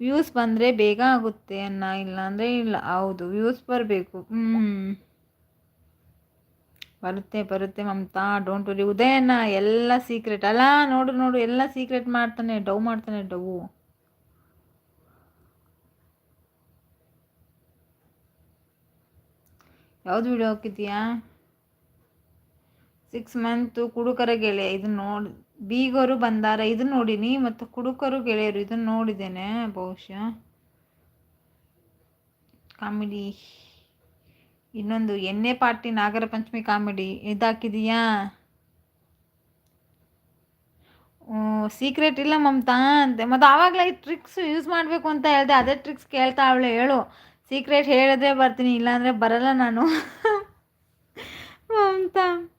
Views ಬಂದರೆ ಬೇಗ ಆಗುತ್ತೆ ಅನ್ನ ಇಲ್ಲ ಅಂದರೆ ಇಲ್ಲ. ಹೌದು ವ್ಯೂಸ್ ಬರಬೇಕು. ಹ್ಞೂ ಬರುತ್ತೆ ಬರುತ್ತೆ ಮಮತಾ. ಡೋಂಟ್ ವರಿ ಉದಯನ ಎಲ್ಲ ಸೀಕ್ರೆಟ್ ಅಲ್ಲ ನೋಡು ನೋಡು ಎಲ್ಲ ಸೀಕ್ರೆಟ್ ಮಾಡ್ತಾನೆ ಡವ್ ಮಾಡ್ತಾನೆ ಡವ್ ಯಾವ್ದು ವಿಡಿಯೋ ಹಾಕಿದ್ಯಾ ಸಿಕ್ಸ್ ಮಂತು ಕುಡುಕರ ಗೆಳೆಯ. ಇದು ನೋಡಿ ಬೀಗರು ಬಂದಾರ ಇದನ್ನ ನೋಡಿನಿ ಮತ್ತು ಕುಡುಕರು ಗೆಳೆಯರು ಇದನ್ನು ನೋಡಿದ್ದೇನೆ ಬಹುಶಃ. ಕಾಮಿಡಿ. ಇನ್ನೊಂದು, ಎಣ್ಣೆ ಪಾರ್ಟಿ ನಾಗರ ಪಂಚಮಿ ಕಾಮಿಡಿ. ಇದಾಕಿದೀಯಾ? ಸೀಕ್ರೆಟ್ ಇಲ್ಲ ಮಮತಾ ಅಂತೆ. ಮತ್ತು ಆವಾಗಲೇ ಈ ಟ್ರಿಕ್ಸ್ ಯೂಸ್ ಮಾಡಬೇಕು ಅಂತ ಹೇಳಿದೆ, ಅದೇ ಟ್ರಿಕ್ಸ್ ಕೇಳ್ತಾ ಅವಳೆ, ಹೇಳು. ಸೀಕ್ರೆಟ್ ಹೇಳಿದ್ರೆ ಬರ್ತೀನಿ, ಇಲ್ಲಾಂದರೆ ಬರಲ್ಲ ನಾನು. ಮಮತಾ.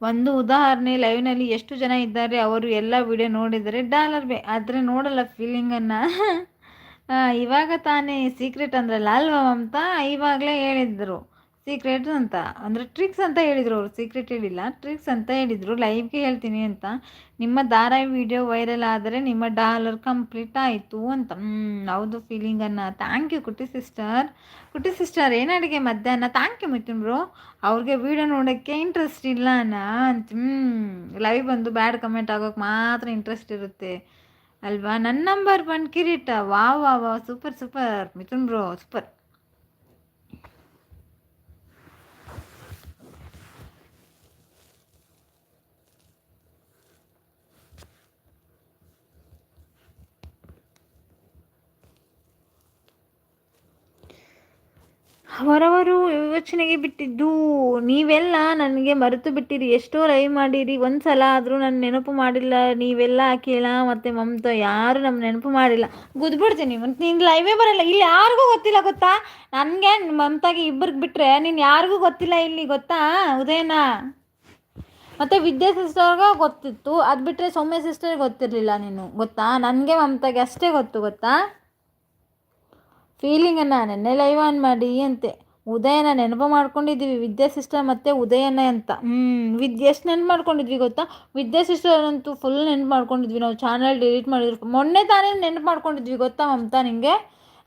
ಒಂದು ಉದಾಹರಣೆ ಲೈವ್ನಲ್ಲಿ ಎಷ್ಟು ಜನ ಇದ್ದಾರೆ ಅವರು ಎಲ್ಲ ವಿಡಿಯೋ ನೋಡಿದರೆ ಡಾಲರ್ ಬೇ ಆದರೆ ನೋಡಲ್ಲ ಫೀಲಿಂಗನ್ನು ಇವಾಗ ತಾನೇ ಸೀಕ್ರೆಟ್ ಅಂದ್ರಲ್ಲ ಅಲ್ವಾ ಮಮತಾ? ಇವಾಗಲೇ ಹೇಳಿದ್ರು. ಸೀಕ್ರೆಟ್ ಅಂತ. ಅಂದರೆ ಟ್ರಿಕ್ಸ್ ಅಂತ ಹೇಳಿದರು ಅವರು. ಸೀಕ್ರೆಟ್ ಹೇಳಿಲ್ಲ. ಟ್ರಿಕ್ಸ್ ಅಂತ ಹೇಳಿದರು. ಲೈವ್ಗೆ ಹೇಳ್ತೀನಿ ಅಂತ. ನಿಮ್ಮ ಧಾರಾವಾಹಿ ವಿಡಿಯೋ ವೈರಲ್ ಆದರೆ ನಿಮ್ಮ ಡಾಲರ್ ಕಂಪ್ಲೀಟ್ ಆಯಿತು ಅಂತ. ಹೌದು ಫೀಲಿಂಗನ್ನು thank you Kutti sister Kutti sister ಏನು ಅಡುಗೆ ಮಧ್ಯಾಹ್ನ? ಥ್ಯಾಂಕ್ ಯು ಮಿಥುನ್ ಬ್ರೋ ಅವ್ರಿಗೆ ವಿಡಿಯೋ ನೋಡೋಕ್ಕೆ ಇಂಟ್ರೆಸ್ಟ್ ಇಲ್ಲ ಅಂತ. ಹ್ಞೂ ಲೈವ್ ಬಂದು ಬ್ಯಾಡ್ ಕಮೆಂಟ್ ಆಗೋಕ್ಕೆ ಮಾತ್ರ ಇಂಟ್ರೆಸ್ಟ್ ಇರುತ್ತೆ. ಅಲ್ವಾ? ನನ್ನ ನಂಬರ್ ಒನ್ ಕಿರೀಟ. ವಾ ವಾ ವಾ super super Mithun bro super ಅವರವರು ಯೋಚನೆಗೆ ಬಿಟ್ಟಿದ್ದು, ನೀವೆಲ್ಲ ನನಗೆ ಮರೆತು ಬಿಟ್ಟಿರಿ, ಎಷ್ಟೋ ಲೈವ್ ಮಾಡಿರಿ ಒಂದು ಸಲ ಆದರೂ ನನ್ನ ನೆನಪು ಮಾಡಿಲ್ಲ, ನೀವೆಲ್ಲ ಕೇಳ, ಮತ್ತು ಮಮತಾ ಯಾರು ನಮ್ಮ ನೆನಪು ಮಾಡಿಲ್ಲ. ಗುದ್ಬಿಡ್ತೀನಿ ಮತ್ತು ನೀನು ಲೈವೇ ಬರಲ್ಲ, ಇಲ್ಲಿ ಯಾರಿಗೂ ಗೊತ್ತಿಲ್ಲ ಗೊತ್ತಾ? ನನಗೆ ಮಮತಾಗೆ ಇಬ್ಬರಿಗೆ ಬಿಟ್ಟರೆ ನೀನು ಯಾರಿಗೂ ಗೊತ್ತಿಲ್ಲ ಇಲ್ಲಿ ಗೊತ್ತಾ, ಉದಯನ? ಮತ್ತು ವಿದ್ಯಾ ಸಿಸ್ಟರ್ಗೆ ಗೊತ್ತಿತ್ತು, ಅದು ಬಿಟ್ಟರೆ ಸೌಮ್ಯ ಸಿಸ್ಟರ್ಗೆ ಗೊತ್ತಿರಲಿಲ್ಲ ನೀನು, ಗೊತ್ತಾ? ನನಗೆ ಮಮತಾಗೆ ಅಷ್ಟೇ ಗೊತ್ತು, ಗೊತ್ತಾ? ಫೀಲಿಂಗನ್ನು ನೆನ್ನೆ ಲೈವ್ ಆನ್ ಮಾಡಿ ಅಂತೆ. ಉದಯನ ನೆನಪು ಮಾಡ್ಕೊಂಡಿದ್ದೀವಿ, ವಿದ್ಯಾ ಸಿಸ್ಟರ್ ಮತ್ತು ಉದಯನ ಅಂತ. ಹ್ಞೂ ವಿದ್ಯೆ ಎಷ್ಟು ನೆನ್ಪು ಮಾಡ್ಕೊಂಡಿದ್ವಿ ಗೊತ್ತಾ? ವಿದ್ಯಾ ಸಿಸ್ಟರ್ ಅಂತೂ ಫುಲ್ ನೆನ್ಪು ಮಾಡ್ಕೊಂಡಿದ್ವಿ. ನಾವು ಚಾನಲ್ ಡಿಲೀಟ್ ಮಾಡಿದ್ರು. ಮೊನ್ನೆ ತಾನೇ ನೆನ್ಪು ಮಾಡ್ಕೊಂಡಿದ್ವಿ ಗೊತ್ತಾ ಮಮತಾ ನಿಮಗೆ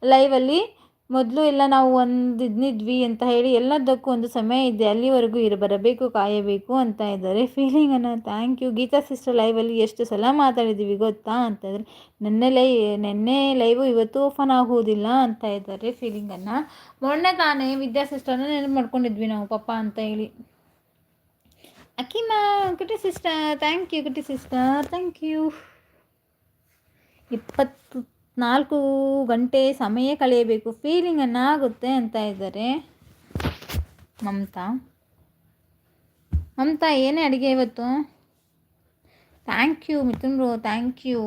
ಲೈವಲ್ಲಿ ಮೊದಲು ಎಲ್ಲ ನಾವು ಒಂದು ಇದ್ನಿದ್ವಿ ಅಂತ ಹೇಳಿ ಎಲ್ಲದಕ್ಕೂ ಒಂದು ಸಮಯ ಇದೆ, ಅಲ್ಲಿವರೆಗೂ ಇರ, ಬರಬೇಕು, ಕಾಯಬೇಕು ಅಂತ ಇದ್ದಾರೆ. ಫೀಲಿಂಗನ್ನು ಥ್ಯಾಂಕ್ ಯು ಗೀತಾ ಸಿಸ್ಟರ್ ಲೈವಲ್ಲಿ ಎಷ್ಟು ಸಲ ಮಾತಾಡಿದ್ದೀವಿ ಗೊತ್ತಾ ಅಂತಂದರೆ ನಿನ್ನೆ ಲೈ, ನೆನ್ನೆ ಲೈವು ಇವತ್ತು ಓಪನ್ ಆಗುವುದಿಲ್ಲ ಅಂತ ಇದ್ದಾರೆ ಫೀಲಿಂಗನ್ನು ಮೊನ್ನೆ ತಾನೇ ವಿದ್ಯಾ ಸಿಸ್ಟರ್ನ ನೆನಪು ಮಾಡ್ಕೊಂಡಿದ್ವಿ ನಾವು, ಪಪ್ಪ ಅಂತ ಹೇಳಿ. ಅಕ್ಕಿಮಾ Kutti sister thank you Kutti sister thank you ಇಪ್ಪತ್ತು ನಾಲ್ಕು ಗಂಟೆ ಸಮಯ ಕಳೆಯಬೇಕು. ಫೀಲಿಂಗ್ ಏನಾಗುತ್ತೆ ಅಂತ ಇದ್ದಾರೆ, ಮಮತಾ ಮಮತಾ, ಏನೇ ಅಡುಗೆ ಇವತ್ತು? Thank you Mithun bro thank you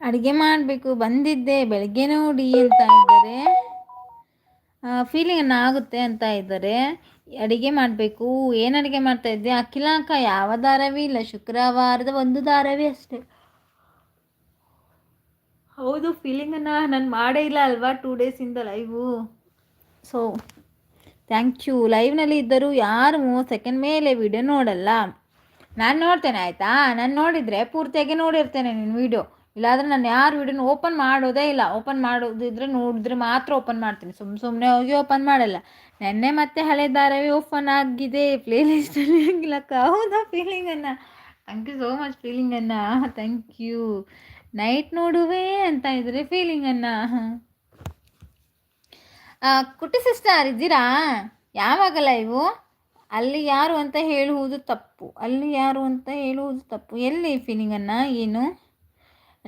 ಅಡುಗೆ ಮಾಡಬೇಕು ಬಂದಿದ್ದೆ ಬೆಳಗ್ಗೆ ನೋಡಿ ಅಂತ ಇದ್ದಾರೆ. ಫೀಲಿಂಗ್ ಆಗುತ್ತೆ ಅಂತ ಇದ್ದಾರೆ. ಅಡುಗೆ ಮಾಡಬೇಕು ಏನು ಅಡುಗೆ ಮಾಡ್ತಾ ಇದ್ದೆ? ಅಖಿಲಾಂಕ ಯಾವ ದಾರವೇ ಇಲ್ಲ ಶುಕ್ರವಾರದ ಒಂದು ದಾರವೇ ಅಷ್ಟೇ. ಹೌದು ಫೀಲಿಂಗನ್ನು ನಾನು ಮಾಡೇ ಇಲ್ಲ ಅಲ್ವಾ ಟೂ ಡೇಸಿಂದ ಲೈವು ಸೊ ಥ್ಯಾಂಕ್ ಯು ಲೈವ್ನಲ್ಲಿ ಇದ್ದರೂ ಯಾರು ಸೆಕೆಂಡ್ ಮೇಲೆ ವಿಡಿಯೋ ನೋಡಲ್ಲ? ನಾನು ನೋಡ್ತೇನೆ ಆಯಿತಾ? ನಾನು ನೋಡಿದರೆ ಪೂರ್ತಿಯಾಗಿ ನೋಡಿರ್ತೇನೆ ನಿನ್ನ ವೀಡಿಯೋ ಇಲ್ಲಾಂದರೆ ನಾನು ಯಾರು ವಿಡಿಯೋನ ಓಪನ್ ಮಾಡೋದೇ ಇಲ್ಲ. ಓಪನ್ ಮಾಡೋದಿದ್ರೆ ನೋಡಿದ್ರೆ ಮಾತ್ರ ಓಪನ್ ಮಾಡ್ತೀನಿ. ಸುಮ್ಮ ಸುಮ್ಮನೆ ಹೋಗಿ ಓಪನ್ ಮಾಡಲ್ಲ. ನೆನ್ನೆ ಮತ್ತೆ ಹಳೆ ಧಾರಾವಿ ಓಪನ್ ಆಗಿದೆ. ಪ್ಲೇ ಲಿಸ್ಟಲ್ಲಿ ಹಂಗಿಲ್ಲಕ್ಕ ಹೌದಾ ಫೀಲಿಂಗನ್ನು ಥ್ಯಾಂಕ್ ಯು ಸೋ ಮಚ್ ಫೀಲಿಂಗನ್ನು ಥ್ಯಾಂಕ್ ಯು ನೈಟ್ ನೋಡುವೆ ಅಂತ ಇದ್ರೆ ಫೀಲಿಂಗನ್ನು ಕುಟಿ ಸಿಸ್ಟರ್ ಇದ್ದೀರಾ? ಯಾವಾಗಲ್ಲ ಇವು? ಅಲ್ಲಿ ಯಾರು ಅಂತ ಹೇಳುವುದು ತಪ್ಪು. ಅಲ್ಲಿ ಯಾರು ಅಂತ ಹೇಳುವುದು ತಪ್ಪು. ಎಲ್ಲಿ ಫೀಲಿಂಗನ್ನು ಏನು?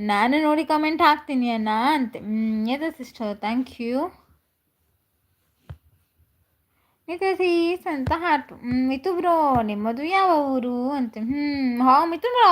ನಾನು ನೋಡಿ ಕಮೆಂಟ್ ಹಾಕ್ತೀನಿ ಅಣ್ಣ ಅಂತೆ. ಎದ ಸಿಸ್ಟರ್ ಥ್ಯಾಂಕ್ ಯು ಸೀಸ್ ಅಂತ ಹಾಟ್ ಮಿತು ಬ್ರೋ ನಿಮ್ಮದು ಯಾವ ಊರು ಅಂತ. ಹ್ಞೂ ಹಾ ಮಿತು ಬ್ರೋ